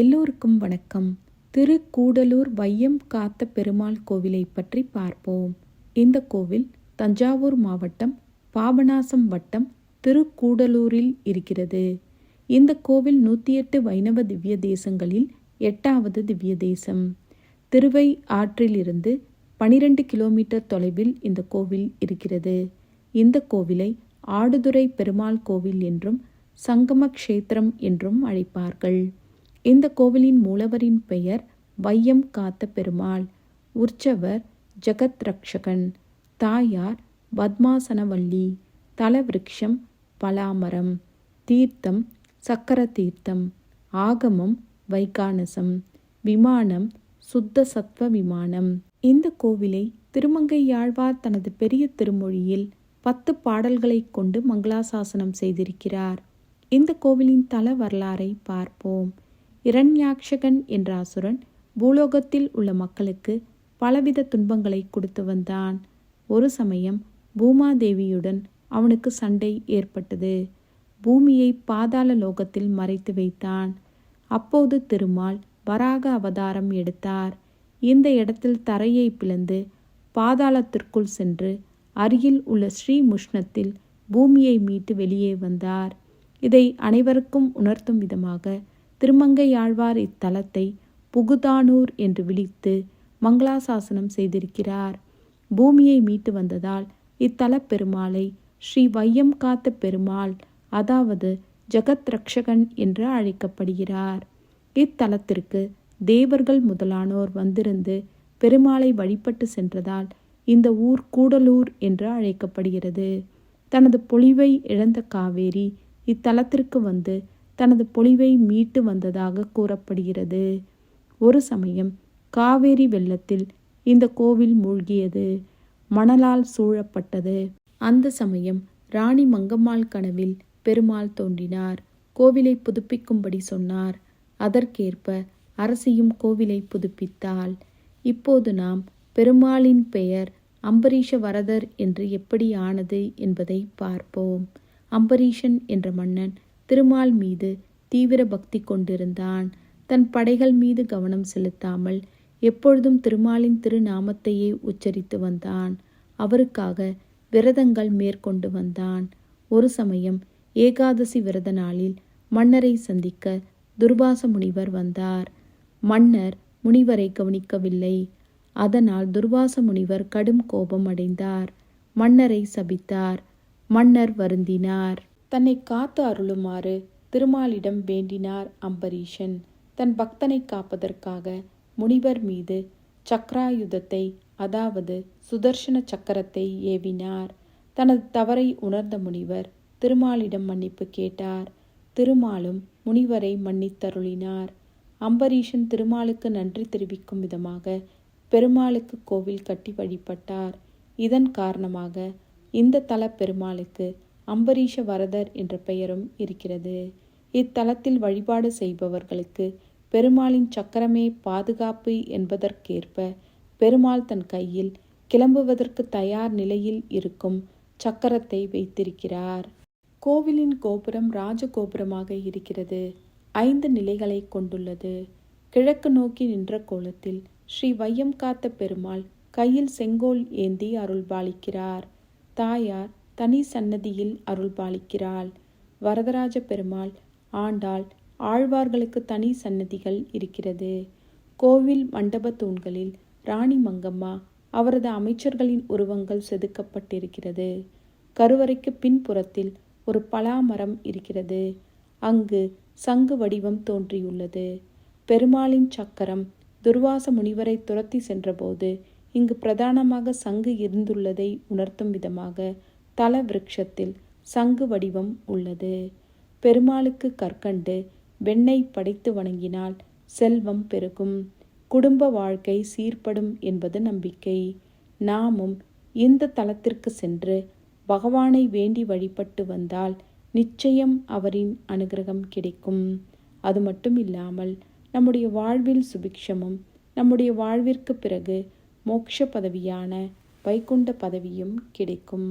எல்லோருக்கும் வணக்கம். திருக்கூடலூர் வையம் காத்த பெருமாள் கோவிலை பற்றி பார்ப்போம். இந்த கோவில் தஞ்சாவூர் மாவட்டம் பாபநாசம் வட்டம் திருக்கூடலூரில் இருக்கிறது. இந்த கோவில் நூற்றி எட்டு வைணவ திவ்ய தேசங்களில் எட்டாவது திவ்ய தேசம். திருவை ஆற்றிலிருந்து பனிரெண்டு கிலோமீட்டர் தொலைவில் இந்த கோவில் இருக்கிறது. இந்த கோவிலை ஆடுதுறை பெருமாள் கோவில் என்றும் சங்கம க்ஷேத்திரம் என்றும் அழைப்பார்கள். இந்த கோவிலின் மூலவரின் பெயர் வையம் காத்த பெருமாள் உற்சவர் ஜெகத் ரக்ஷகன் தாயார் பத்மாசனவல்லி. தலவிருக்ஷம் பலாமரம். தீர்த்தம் சக்கர தீர்த்தம் ஆகமம் வைகானசம். விமானம் சுத்த சத்வ விமானம். இந்த கோவிலை திருமங்கையாழ்வார் தனது பெரிய திருமொழியில் பத்து பாடல்களைக் கொண்டு மங்களாசாசனம் செய்திருக்கிறார். இந்த கோவிலின் தல வரலாறை பார்ப்போம். இரண்யாட்சகன் என்ற அசுரன் பூலோகத்தில் உள்ள மக்களுக்கு பலவித துன்பங்களை கொடுத்து வந்தான். ஒரு சமயம் பூமாதேவியுடன் அவனுக்கு சண்டை ஏற்பட்டது. பூமியை பாதாள லோகத்தில் மறைத்து வைத்தான். அப்போது திருமால் வராக அவதாரம் எடுத்தார். இந்த இடத்தில் தரையை பிளந்து பாதாளத்திற்குள் சென்று அருகில் உள்ள ஸ்ரீமுஷ்ணத்தில் பூமியை மீட்டு வெளியே வந்தார். இதை அனைவருக்கும் உணர்த்தும் விதமாக திருமங்கையாழ்வார் இத்தலத்தை புகுதானூர் என்று விழித்து மங்களாசாசனம் செய்திருக்கிறார். பூமியை மீட்டு வந்ததால் இத்தல பெருமாளை ஸ்ரீ வையம் காத்த பெருமாள் அதாவது ஜெகத் ரக்ஷகன் என்று அழைக்கப்படுகிறார். இத்தலத்திற்கு தேவர்கள் முதலானோர் வந்திருந்து பெருமாளை வழிபட்டு சென்றதால் இந்த ஊர் கூடலூர் என்று அழைக்கப்படுகிறது. தனது பொழிவை இழந்த காவேரி இத்தலத்திற்கு வந்து தனது பொலிவை மீட்டு வந்ததாக கூறப்படுகிறது. ஒரு சமயம் காவேரி வெள்ளத்தில் இந்த கோவில் மூழ்கியது. மணலால் சூழப்பட்டது. அந்த சமயம் ராணி மங்கம்மாள் கனவில் பெருமாள் தோன்றினார். கோவிலை புதுப்பிக்கும்படி சொன்னார். அதற்கேற்ப அரசியும் கோவிலை புதுப்பித்தாள். இப்போது நாம் பெருமாளின் பெயர் அம்பரீஷ வரதர் என்று எப்படி ஆனது என்பதை பார்ப்போம். அம்பரீஷன் என்ற மன்னன் திருமால் மீது தீவிர பக்தி கொண்டிருந்தான். தன் படைகள் மீது கவனம் செலுத்தாமல் எப்பொழுதும் திருமாலின் திருநாமத்தையே உச்சரித்து வந்தான். அவருக்காக விரதங்கள் மேற்கொண்டு வந்தான். ஒரு சமயம் ஏகாதசி விரத நாளில் மன்னரை சந்திக்க துர்வாச முனிவர் வந்தார். மன்னர் முனிவரை கவனிக்கவில்லை. அதனால் துர்வாச முனிவர் கடும் கோபம் அடைந்தார். மன்னரை சபித்தார். மன்னர் வருந்தினார். தன்னை காத்து அருளுமாறு திருமாலிடம் வேண்டினார் அம்பரீஷன். தன் பக்தனை காப்பதற்காக முனிவர் மீது சக்ராயுதத்தை அதாவது சுதர்ஷன சக்கரத்தை ஏவினார். தனது தவறை உணர்ந்த முனிவர் திருமாலிடம் மன்னிப்பு கேட்டார். திருமாலும் முனிவரை மன்னித்தருளினார். அம்பரீஷன் திருமாலுக்கு நன்றி தெரிவிக்கும் விதமாக பெருமாளுக்கு கோவில் கட்டி வழிபட்டார். இதன் காரணமாக இந்த தல பெருமாளுக்கு அம்பரீஷ வரதர் என்ற பெயரும் இருக்கிறது. இத்தலத்தில் வழிபாடு செய்பவர்களுக்கு பெருமாளின் சக்கரமே பாதுகாப்பு என்பதற்கேற்ப பெருமாள் தன் கையில் கிளம்புவதற்கு தயார் நிலையில் இருக்கும் சக்கரத்தை வைத்திருக்கிறார். கோவிலின் கோபுரம் ராஜகோபுரமாக இருக்கிறது. ஐந்து நிலைகளை கொண்டுள்ளது. கிழக்கு நோக்கி நின்ற கோலத்தில் ஸ்ரீ வையம் காத்த பெருமாள் கையில் செங்கோல் ஏந்தி அருள்பாலிக்கிறார். தாயார் தனி சன்னதியில் அருள்பாலிக்கிறாள். வரதராஜ பெருமாள் ஆண்டாள் ஆழ்வார்களுக்கு தனி சன்னதிகள் இருக்கிறது. கோவில் மண்டப தூண்களில் ராணி மங்கம்மா அவரது அமைச்சர்களின் உருவங்கள் செதுக்கப்பட்டிருக்கிறது. கருவறைக்கு பின்புறத்தில் ஒரு பலாமரம் இருக்கிறது. அங்கு சங்கு வடிவம் தோன்றியுள்ளது. பெருமாளின் சக்கரம் துர்வாச முனிவரை துரத்தி சென்றபோது இங்கு பிரதானமாக சங்கு இருந்துள்ளதை உணர்த்தும் விதமாக தல விருட்சத்தில் சங்கு வடிவம் உள்ளது. பெருமாளுக்கு கற்கண்டு வெண்ணெய் படைத்து வணங்கினால் செல்வம் பெருகும். குடும்ப வாழ்க்கை சீர்படும் என்பது நம்பிக்கை. நாமும் இந்த தலத்திற்கு சென்று பகவானை வேண்டி வழிபட்டு வந்தால் நிச்சயம் அவரின் அனுகிரகம் கிடைக்கும். அது மட்டும் இல்லாமல் நம்முடைய வாழ்வில் சுபிக்ஷமும் நம்முடைய வாழ்விற்கு பிறகு மோட்ச பதவியான வைகுண்ட பதவியும் கிடைக்கும்.